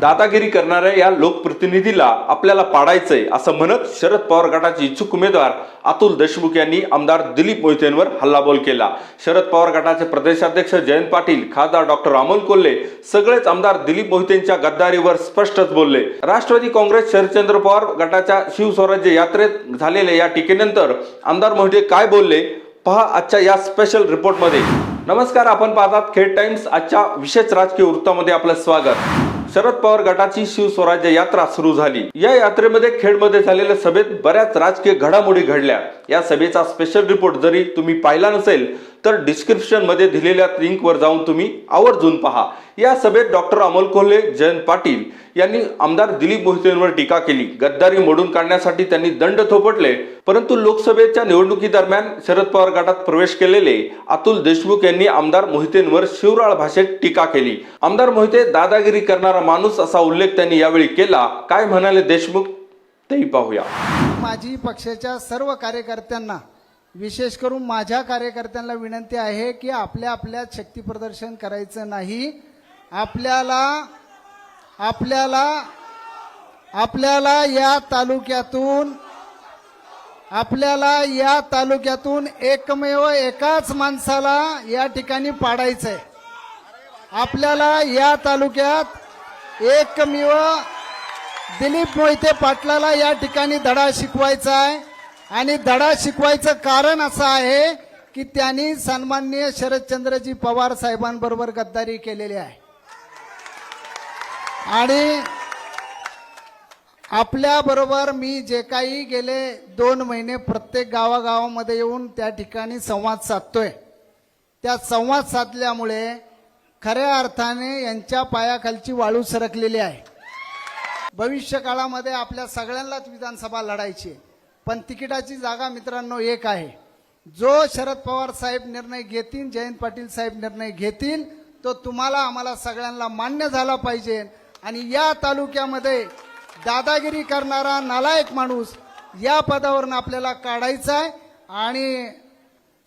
दादागिरी करणाऱ्या या लोकप्रतिनिधीला आपल्याला पाडायचंय असं म्हणत शरद पवार गटाचे इच्छुक उमेदवार अतुल देशमुख यांनी आमदार दिलीप मोहितेंवर हल्लाबोल केला. शरद पवार गटाचे प्रदेशाध्यक्ष जयंत पाटील खासदार डॉक्टर अमोल कोल्हे सगळेच आमदार दिलीप मोहितेंच्या गद्दारीवर स्पष्टच बोलले. राष्ट्रवादी काँग्रेस शरदचंद्र पवार गटाच्या शिवस्वराज्य यात्रेत झालेल्या या टीकेनंतर आमदार मोहिते काय बोलले? पहा आजच्या या स्पेशल रिपोर्टमध्ये नमस्कार आपण पाहतात खेड टाइम्स. आजच्या विशेष राजकीय वृत्तामध्ये आपलं स्वागत. शरद पवार गटाची शिवस्वराज्य यात्रा सुरू झाली. या यात्रेमध्ये खेडमध्ये झालेल्या सभेत बऱ्याच राजकीय घडामोडी घडल्या. या सभेचा स्पेशल रिपोर्ट जरी तुम्ही पाहिला नसेल तर डिस्क्रिप्शनमध्ये दिलेल्या लिंकवर जाऊन तुम्ही आवर्जून पहा. या सभेत डॉक्टर अमोल कोल्हे जयंत पाटील यांनी आमदार दिलीप मोहितेंवर टीका केली. गद्दारी मोडून काढण्यासाठी त्यांनी दंड थोपटले परंतु लोकसभेच्या निवडणुकीदरम्यान शरद पवार गटात प्रवेश केलेले अतुल देशमुख यांनी आमदार मोहितेंवर शिवराळ भाषेत टीका केली. आमदार मोहिते दादागिरी करणारा माणूस असा उल्लेख त्यांनी यावेळी केला. काय म्हणाले देशमुख? तेही पाहूया. माझी पक्षाच्या सर्व कार्यकर्त्यांना विशेष करून माझ्या कार्यकर्त्यांना विनंती आहे की आपल्या आपल्या शक्ती प्रदर्शन करायचं नाही आपल्याला आपल्याला आपल्याला या तालुक्यातून आपल्याला या तालुक्यातून एकमेव एकाच माणसाला या ठिकाणी पाडायचंय. आपल्याला या तालुक्यात एकमेव दिलीप मोहिते पाटलाला या ठिकाणी धडा शिकवायचा आहे आणि धडा शिकवायचं कारण असं आहे की त्यांनी सन्माननीय शरदचंद्रजी पवार साहेबांबरोबर गद्दारी केलेली आहे. आणि आपल्याबरोबर मी जे काही गेले दोन महिने प्रत्येक गावागावामध्ये येऊन त्या ठिकाणी संवाद साधतोय. त्या संवाद साधल्यामुळे खऱ्या अर्थाने यांच्या पायाखालची वाळू सरकलेली आहे. भविष्य काळामध्ये आपल्या सगळ्यांनाच विधानसभा लढायची पण तिकिटाची जागा मित्रांनो एक आहे. जो शरद पवार साहेब निर्णय घेतील जयंत पाटील साहेब निर्णय घेतील तो तुम्हाला आम्हाला सगळ्यांना मान्य झाला पाहिजे. आणि या तालुक्यामध्ये दादागिरी करणारा नालायक माणूस या पदावरून आपल्याला काढायचा आहे. आणि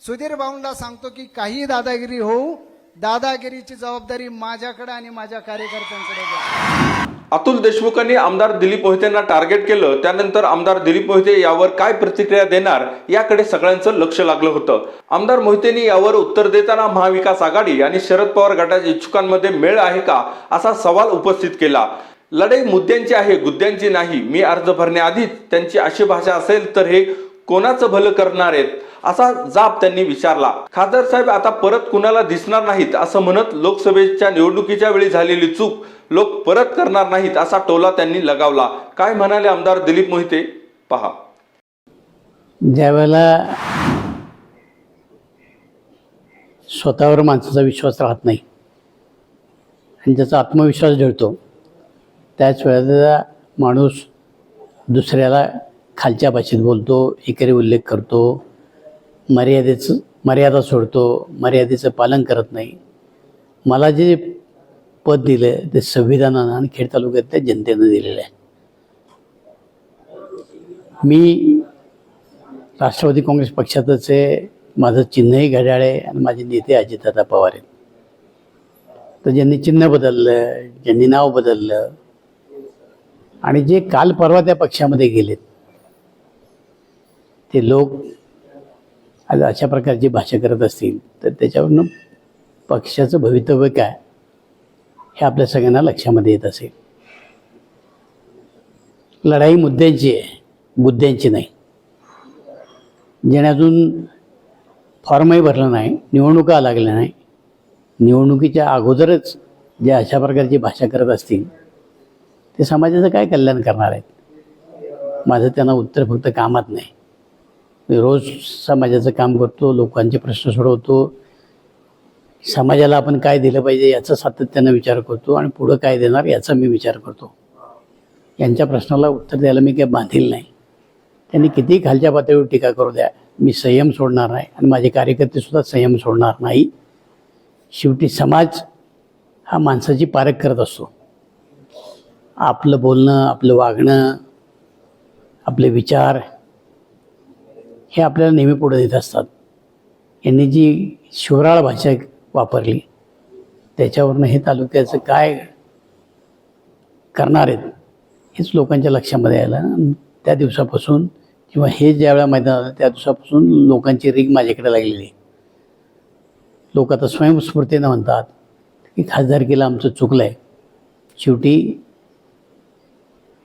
सुधीर भाऊंना सांगतो की काही दादागिरी होऊ दादागिरीची जबाबदारी माझ्याकडे आणि माझ्या कार्यकर्त्यांकडे अतुल देशमुखांनी आमदार दिलीप मोहितेंना टार्गेट केलं. त्यानंतर आमदार दिलीप मोहिते यावर काय प्रतिक्रिया देणार याकडे सगळ्यांचं लक्ष लागलं होतं. आमदार मोहितेंनी यावर उत्तर देताना महाविकास आघाडी आणि शरद पवार गटाच्या इच्छुकांमध्ये मेळ आहे का असा सवाल उपस्थित केला. लढाई मुद्द्यांची आहे गुद्द्यांची नाही. मी अर्ज भरण्याआधीच त्यांची अशी भाषा असेल तर हे कोणाचं भलं करणार आहेत? असा जाब त्यांनी विचारला. खासदार साहेब आता परत कुणाला दिसणार नाहीत असं म्हणत लोकसभेच्या निवडणुकीच्या वेळी झालेली चूक लोक परत करणार नाहीत असा टोला त्यांनी लगावला. काय म्हणाले आमदार दिलीप मोहिते? पहा. ज्यावेळेला स्वतःवर माणसाचा विश्वास राहत नाही आणि ज्याचा आत्मविश्वास जळतो त्याच वेळेला माणूस दुसऱ्याला खालच्या भाषेत बोलतो एकेरी उल्लेख करतो मर्यादेचं मर्यादा सोडतो मर्यादेचं पालन करत नाही. मला जे पद दिलं ते संविधानानं आणि खेड तालुक्यातल्या जनतेनं दिलेलं आहे. मी राष्ट्रवादी काँग्रेस पक्षातच आहे माझं चिन्हही घड्याळ आहे आणि माझे नेते अजितदादा पवार आहेत. तर ज्यांनी चिन्ह बदललं ज्यांनी नाव बदललं आणि जे काल परवा त्या पक्षामध्ये गेलेत ते लोक आज अशा प्रकारची भाषा करत असतील तर त्याच्यावरनं पक्षाचं भवितव्य काय हे आपल्या सगळ्यांना लक्षामध्ये येत असेल. लढाई मुद्द्यांची आहे मुद्द्यांची नाही. ज्याने अजून फॉर्मही भरला नाही निवडणुका लागल्या नाही. निवडणुकीच्या अगोदरच जे अशा प्रकारची भाषा करत असतील ते समाजाचं काय कल्याण करणार आहेत? माझं त्यांना उत्तर फक्त कामात नाही. रोज समाजाचं काम करतो लोकांचे प्रश्न सोडवतो. समाजाला आपण काय दिलं पाहिजे याचा सातत्यानं विचार करतो आणि पुढं काय देणार याचा मी विचार करतो. यांच्या प्रश्नाला उत्तर द्यायला मी काही बांधील नाही. त्यांनी किती खालच्या पातळीवर टीका करू द्या. मी संयम सोडणार नाही आणि माझे कार्यकर्तेसुद्धा संयम सोडणार नाही. शेवटी समाज हा माणसाची पारख करत असतो. आपलं बोलणं आपलं वागणं आपले विचार हे आपल्याला नेहमी पुढे देत असतात. यांनी जी शिवराळ भाषा वापरली त्याच्यावरनं हे तालुक्याचं काय करणार आहेत हेच लोकांच्या लक्षामध्ये यायला. त्या दिवसापासून किंवा हे ज्या वेळा मैदान आलं त्या दिवसापासून लोकांची रीग माझ्याकडे लागलेली आहे. लोक आता स्वयंस्फूर्तीनं म्हणतात की खासदारकीला आमचं चुकलं आहे शेवटी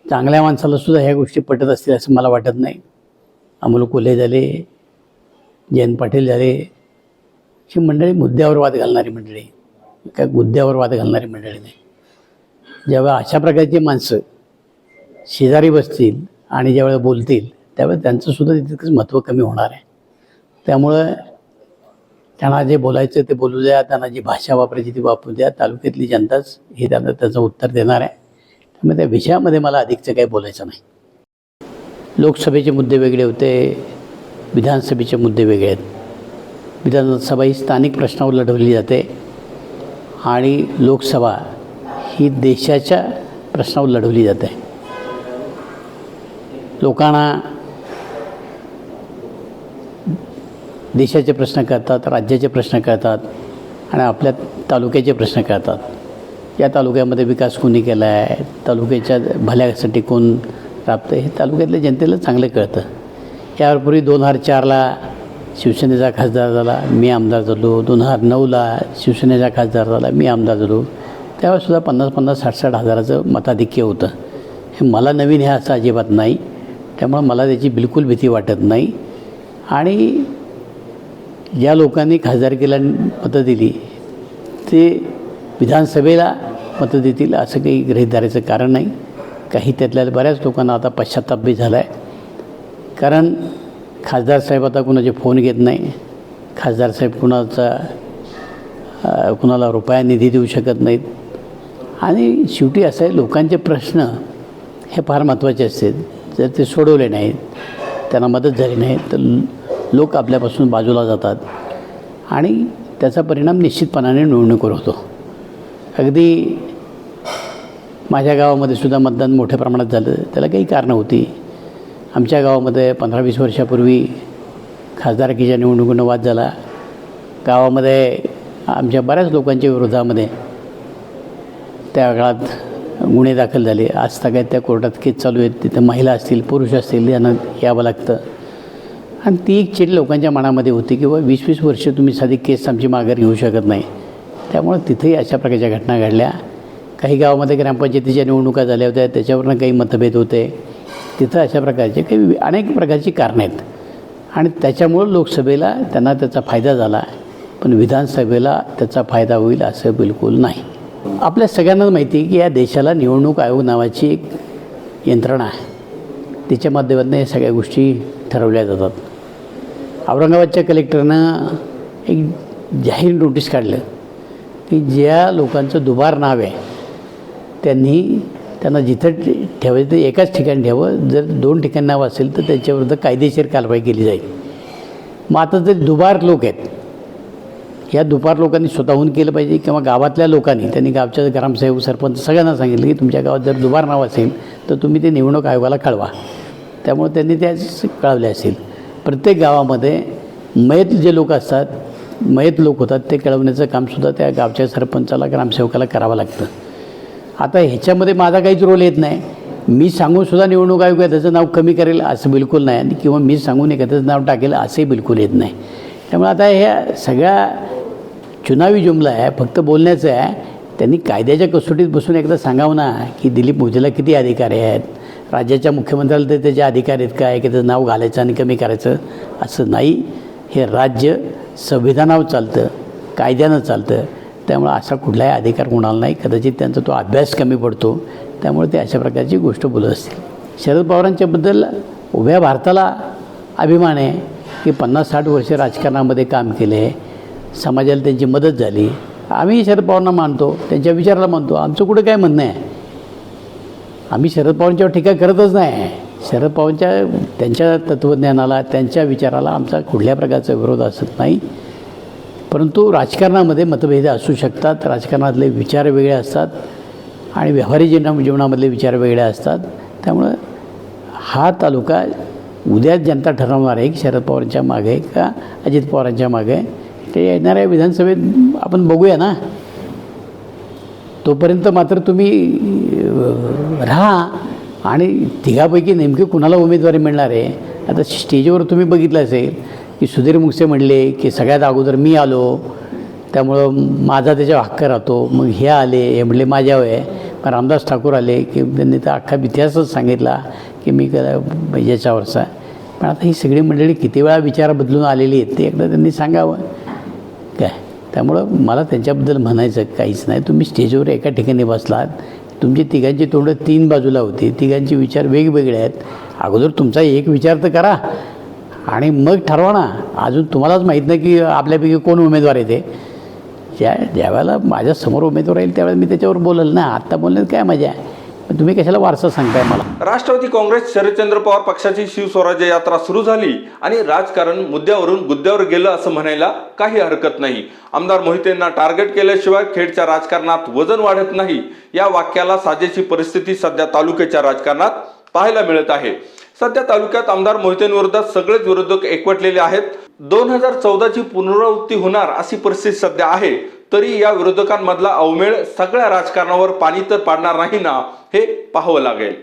चांगल्या माणसाला सुद्धा ह्या गोष्टी पटत असतील असं मला वाटत नाही. अमोल कोल्हे झाले जयंत पाटील झाले. ही मंडळी मुद्द्यावर वाद घालणारी मंडळी. काय मुद्द्यावर वाद घालणारी मंडळी नाही. जेव्हा अशा प्रकारची माणसं शेजारी बसतील आणि ज्यावेळेला बोलतील त्यावेळेस त्यांचंसुद्धा तितकंच महत्त्व कमी होणार आहे. त्यामुळं त्यांना जे बोलायचं ते बोलू द्या त्यांना जी भाषा वापरायची ती वापरू द्या. तालुक्यातली जनताच हे त्यांना त्याचं उत्तर देणार आहे. त्यामुळे त्या विषयामध्ये मला अधिकचं काही बोलायचं नाही. लोकसभेचे मुद्दे वेगळे होते विधानसभेचे मुद्दे वेगळे आहेत. विधानसभा ही स्थानिक प्रश्नावर लढवली जाते आणि लोकसभा ही देशाच्या प्रश्नावर लढवली जाते. लोकांना देशाचे प्रश्न कळतात राज्याचे प्रश्न कळतात आणि आपल्या तालुक्याचे प्रश्न कळतात. या तालुक्यामध्ये विकास कोणी केला आहे तालुक्याच्या भल्यासाठी कोण प्राप्त हे तालुक्यातल्या जनतेला चांगलं कळतं. यापूर्वी दोन हजार चारला शिवसेनेचा खासदार झाला मी आमदार झालो. दोन हजार नऊला शिवसेनेचा खासदार झाला मी आमदार झालो. त्यावेळेसुद्धा पन्नास पन्नास साठ साठ हजाराचं मताधिक्य होतं. हे मला नवीन हे असं अजिबात नाही. त्यामुळं मला त्याची बिलकुल भीती वाटत नाही. आणि ज्या लोकांनी खासदारकीला मतं दिली ते विधानसभेला मतं देतील असं काही गृहीत कारण नाही. काही त्यातल्या बऱ्याच लोकांना आता पश्चाताप बी झाला आहे कारण खासदार साहेब आता कुणाचे फोन घेत नाही. खासदार साहेब कुणाचा कुणाला रुपया निधी देऊ शकत नाहीत. आणि शेवटी असं आहे लोकांचे प्रश्न हे फार महत्त्वाचे असतात. जर ते सोडवले नाहीत त्यांना मदत झाली नाही तर लोक आपल्यापासून बाजूला जातात. आणि त्याचा परिणाम निश्चितपणाने निवडणुकीवर होतो. अगदी माझ्या गावामध्ये सुद्धा मतदान मोठ्या प्रमाणात झालं. त्याला काही कारणं होती. आमच्या गावामध्ये पंधरा वीस वर्षापूर्वी खासदारकीच्या निवडणुकीनं वाद झाला. गावामध्ये आमच्या बऱ्याच लोकांच्या विरोधामध्ये त्या काळात गुन्हे दाखल झाले. आज सगळ्यात त्या कोर्टात केस चालू आहेत. तिथं महिला असतील पुरुष असतील यांना यावं लागतं. आणि ती एक चिड लोकांच्या मनामध्ये होती की बा वीस वीस वर्ष तुम्ही साधी केस आमची माघार घेऊ शकत नाही. त्यामुळे तिथेही अशा प्रकारच्या घटना घडल्या. काही गावामध्ये ग्रामपंचायतीच्या निवडणुका झाल्या होत्या त्याच्यावरनं काही मतभेद होते. तिथं अशा प्रकारचे काही अनेक प्रकारची कारणं आहेत. आणि त्याच्यामुळं लोकसभेला त्यांना त्याचा फायदा झाला पण विधानसभेला त्याचा फायदा होईल असं बिलकुल नाही. आपल्या सगळ्यांना माहिती आहे की या देशाला निवडणूक आयोग नावाची एक यंत्रणा आहे. तिच्या माध्यमातून या सगळ्या गोष्टी ठरवल्या जातात. औरंगाबादच्या कलेक्टरनं एक जाहीर नोटीस काढलं की ज्या लोकांचं दुबार नाव आहे त्यांनी त्यांना जिथं ठेवायचं ते एकाच ठिकाणी ठेवं जर दोन ठिकाणी नाव असेल तर त्यांच्याविरुद्ध कायदेशीर कारवाई केली जाईल. मग आता जर दुबार लोक आहेत या दुपार लोकांनी स्वतःहून केलं पाहिजे किंवा गावातल्या लोकांनी त्यांनी गावच्या ग्रामसेवक सरपंच सगळ्यांना सांगितलं की तुमच्या गावात जर दुबार नाव असेल तर तुम्ही ते निवडणूक आयोगाला कळवा. त्यामुळे त्यांनी त्या कळवले असेल. प्रत्येक गावामध्ये मयत जे लोक असतात मयत लोक होतात ते कळवण्याचं कामसुद्धा त्या गावच्या सरपंचाला ग्रामसेवकाला करावं लागतं. आता ह्याच्यामध्ये माझा काहीच रोल येत नाही. मी सांगूनसुद्धा निवडणूक आयोग आहे त्याचं नाव कमी करेल असं बिलकुल नाही. आणि किंवा मी सांगून एखाद्याचं नाव टाकेल असंही बिलकुल येत नाही. त्यामुळे आता ह्या सगळ्या चुनावी जुमला आहे फक्त बोलण्याचं आहे. त्यांनी कायद्याच्या कसोटीत बसून एकदा सांगावं ना की दिलीप मोदीला किती अधिकारी आहेत? राज्याच्या मुख्यमंत्र्याला तर त्याचे अधिकार आहेत काय की? त्याचं नाव घालायचं आणि कमी करायचं असं नाही. हे राज्य संविधानावर चालतं कायद्यानं चालतं. त्यामुळं असा कुठलाही अधिकार कोणाला नाही. कदाचित त्यांचा तो अभ्यास कमी पडतो. त्यामुळे ते अशा प्रकारची गोष्ट बोलत असतील. शरद पवारांच्याबद्दल उभ्या भारताला अभिमान आहे की पन्नास साठ वर्ष राजकारणामध्ये काम केले. समाजाला त्यांची मदत झाली. आम्ही शरद पवारांना मानतो. त्यांच्या विचाराला मानतो. आमचं कुठं काय म्हणणं आहे? आम्ही शरद पवारांच्यावर टीका करतच नाही. शरद पवारांच्या त्यांच्या तत्त्वज्ञानाला त्यांच्या विचाराला आमचा कुठल्या प्रकारचा विरोध असत नाही. परंतु राजकारणामध्ये मतभेद असू शकतात. राजकारणातले विचार वेगळे असतात आणि व्यावहारिक जीवना जीवनामधले विचार वेगळे असतात. त्यामुळं हा तालुका उद्या जनता ठरवणार आहे. की शरद पवारांच्या मागे आहे का अजित पवारांच्या मागे आहे. ते येणाऱ्या विधानसभेत आपण बघूया ना. तोपर्यंत मात्र तुम्ही राहा आणि तिघापैकी नेमकी कुणाला उमेदवारी मिळणार आहे? आता स्टेजवर तुम्ही बघितलं असेल की सुधीर मुक्षे म्हणले की सगळ्यात अगोदर मी आलो त्यामुळं माझा त्याच्यावर हक्क राहतो. मग हे आले हे म्हणले माझ्या आहे. मग रामदास ठाकूर आले की त्यांनी तर अख्खा इतिहासच सांगितला की मी कदा याच्यावरचा पण आता ही सगळी मंडळी किती वेळा विचार बदलून आलेली आहेत ते एकदा त्यांनी सांगावं. काय? त्यामुळं मला त्यांच्याबद्दल म्हणायचं काहीच नाही. तुम्ही स्टेजवर एका ठिकाणी बसलात. तुमची तिघांची तोंडं तीन बाजूला होती. तिघांचे विचार वेगवेगळे आहेत. अगोदर तुमचा एक विचार तर करा. आणि मग ठरवा ना. अजून तुम्हालाच माहीत नाही की आपल्यापैकी कोण उमेदवार आहे ते. ज्या ज्यावेळेला माझ्यासमोर उमेदवार येईल त्यावेळेला मी त्याच्यावर बोलेल ना. आत्ता बोलण्यात काय मजा आहे? पण तुम्ही कशाला वारसा सांगताय मला? राष्ट्रवादी काँग्रेस शरदचंद्र पवार पक्षाची शिवस्वराज्य यात्रा सुरू झाली आणि राजकारण मुद्द्यावरून गुद्द्यावर गेलं असं म्हणायला काही हरकत नाही. आमदार मोहितेंना टार्गेट केल्याशिवाय खेडच्या राजकारणात वजन वाढत नाही. या वाक्याला साजेची परिस्थिती सध्या तालुक्याच्या राजकारणात पाहायला मिळत आहे. सध्या तालुक्यात आमदार मोहितेंविरोधात सगळेच विरोधक एकवटलेले आहेत. दोन हजार चौदाची पुनरावृत्ती होणार अशी परिस्थिती सध्या आहे. तरी या विरोधकांमधला अवमेळ सगळ्या राजकारणावर पाणी तर पाडणार नाही ना हे पाहावं लागेल.